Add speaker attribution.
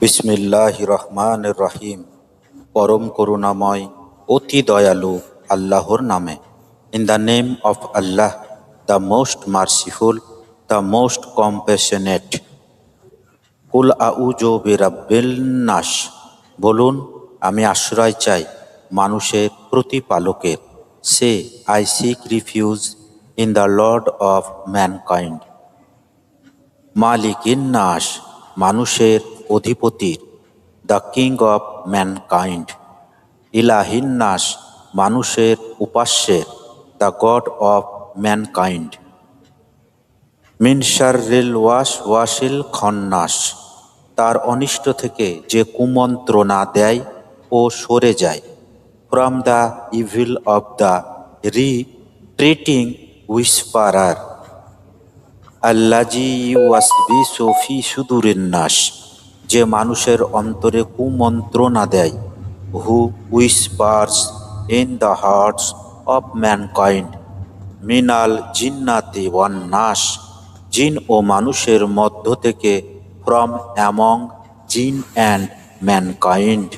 Speaker 1: বিসমিল্লাহ রহমান রহিম। পরম করুণাময়, অতি দয়ালু আল্লাহর নামে। In the name of Allah the most merciful the most compassionate কুল আউজো বিরাব্বিল নাস বলুন, আমি আশ্রয় চাই মানুষের প্রতিপালকের। Say I seek refuge in the lord of mankind মালিকিন নাস মানুষের অধিপতির দ্য কিং অফ ম্যানকাইন্ড ইলাহিন নাস মানুষের উপাস্যের দ্য গড অফ ম্যানকাইন্ড মিনসারিল ওয়াস ওয়াসিল খন্নাস তার অনিষ্ট থেকে যে কুমন্ত্রণা দেয় ও সরে যায়। From the evil of the retreating whisperer আল্লাজি ওয়াসবি সোফি সুদুরের নাস যে মানুষের অন্তরে কুমন্ত্রণা দেয় who whispers in the hearts of mankind মিনাল জিন্নাতি ওয়ান নাস জিন ও মানুষের মধ্য থেকে from among jinn and mankind